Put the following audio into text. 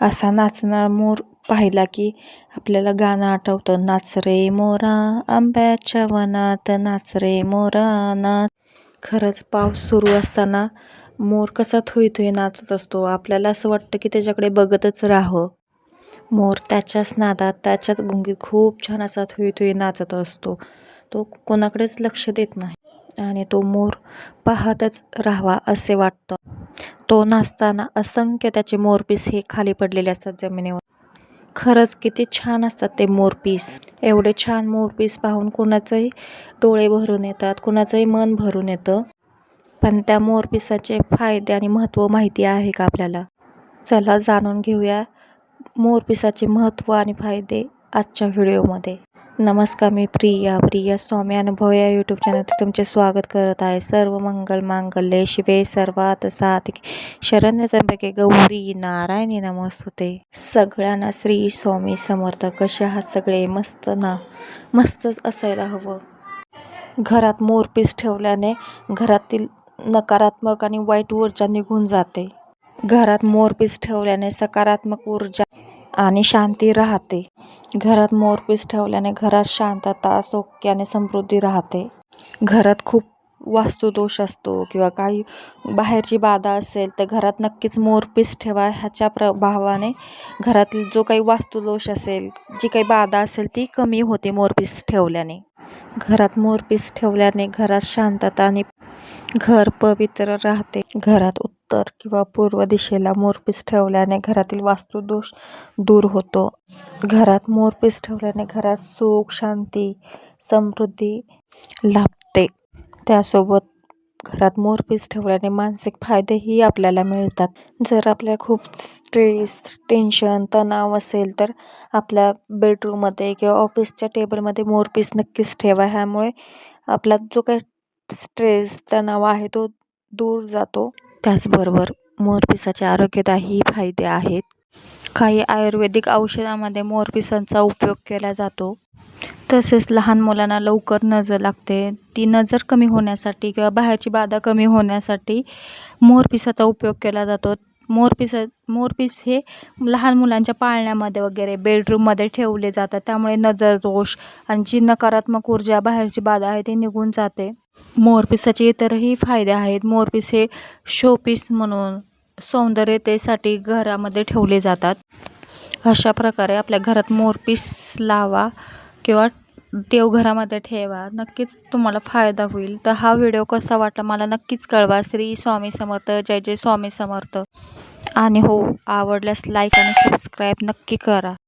असा नाचणारा मोर पाहिला की आपल्याला गाणं आठवतं नाच रे मोरा आंब्याच्या वनात नाच रे मोरा नाच. खरंच पाऊस सुरू असताना मोर कसा थुई थुई नाचत असतो आपल्याला असं वाटतं की त्याच्याकडे बघतच राहावं. मोर त्याच्याच नादात त्याच्याच गुंगीत खूप छान असा थुई थुई नाचत असतो. तो कोणाकडेच लक्ष देत नाही आणि तो मोर पाहतच राहावा असे वाटतं. तो नाचताना असंख्य त्याचे मोरपीस हे खाली पडलेले असतात जमिनीवर. खरंच किती छान असतात ते मोरपीस. एवढे छान मोरपीस पाहून कुणाचंही डोळे भरून येतात कुणाचंही मन भरून येतं. पण त्या मोरपिसाचे फायदे आणि महत्त्व माहिती आहे का आपल्याला? चला जाणून घेऊया मोरपिसाचे महत्त्व आणि फायदे आजच्या व्हिडिओमध्ये. नमस्कार मी प्रिया. प्रिया स्वामी अनुभव या यूट्यूब चॅनलवर तुमचे स्वागत करत आहे. सर्व मंगल मांगल्ये शिवे. सर्वात साधिक शरण्य त्र्यंबके गौरी नारायणी नमस्तुते. सगळ्यांना श्री स्वामी समर्थ. कसे आहात सगळे? मस्त ना? मस्तच असायला हवं. घरात मोरपीस ठेवल्याने घरातील नकारात्मक आणि वाईट ऊर्जा निघून जाते. घरात मोरपीस ठेवल्याने सकारात्मक ऊर्जा आणि शांती राहते. घरात मोरपीस ठेवल्याने घरात शांतता सौख्य आणि समृद्धी राहते. घरात खूप वास्तुदोष असतो किंवा काही बाहेरची बाधा असेल तर घरात नक्कीच मोरपीस ठेवा ह्याच्या प्रभावाने घरातील जो काही वास्तुदोष असेल जी काही बाधा असेल ती कमी होते मोरपीस ठेवल्याने. घरात मोरपीस ठेवल्याने घरात शांतता आणि घर पवित्र राहते. घरात उत्तर किंवा पूर्व दिशेला मोरपीस ठेवल्याने घरातील वास्तुदोष दूर होतो. घरात मोरपीस ठेवल्याने घरात सुख शांती समृद्धी लाभते. त्यासोबत घरात मोरपीस ठेवल्याने मानसिक फायदेही आपल्याला मिळतात. जर आपल्याला खूप स्ट्रेस टेन्शन तणाव असेल तर आपल्या बेडरूममध्ये किंवा ऑफिसच्या टेबलमध्ये मोरपीस नक्कीच ठेवा. ह्यामुळे आपला जो काही स्ट्रेस तणाव आहे तो दूर जातो. त्याचबरोबर मोरपिसाचे आरोग्यदायी फायदे आहेत. काही आयुर्वेदिक औषधामध्ये मोरपिसांचा उपयोग केला जातो. तसेच लहान मुलांना लवकर नजर लागते. ती नजर कमी होण्यासाठी किंवा बाहेरची बाधा कमी होण्यासाठी मोरपिसाचा उपयोग केला जातो. मोरपीस मोरपीस हे लहान मुलांच्या पाळण्यामध्ये वगैरे बेडरूममध्ये ठेवले जातात. त्यामुळे नजर दोष आणि जी नकारात्मक ऊर्जा बाहेरची बाधा आहे ती निघून जाते. मोरपिसाचे इतरही फायदे आहेत. मोरपीस हे शोपीस म्हणून सौंदर्यतेसाठी घरामध्ये ठेवले जातात. अशा प्रकारे आपल्या घरात मोरपीस लावा किंवा देवघरामध्ये ठेवा. नक्कीच तुम्हाला फायदा होईल. तर हा व्हिडिओ कसा वाटला मला नक्कीच कळवा. श्री स्वामी समर्थ. जय जय स्वामी समर्थ. आणि हो आवडल्यास लाईक आणि सबस्क्राईब नक्की करा.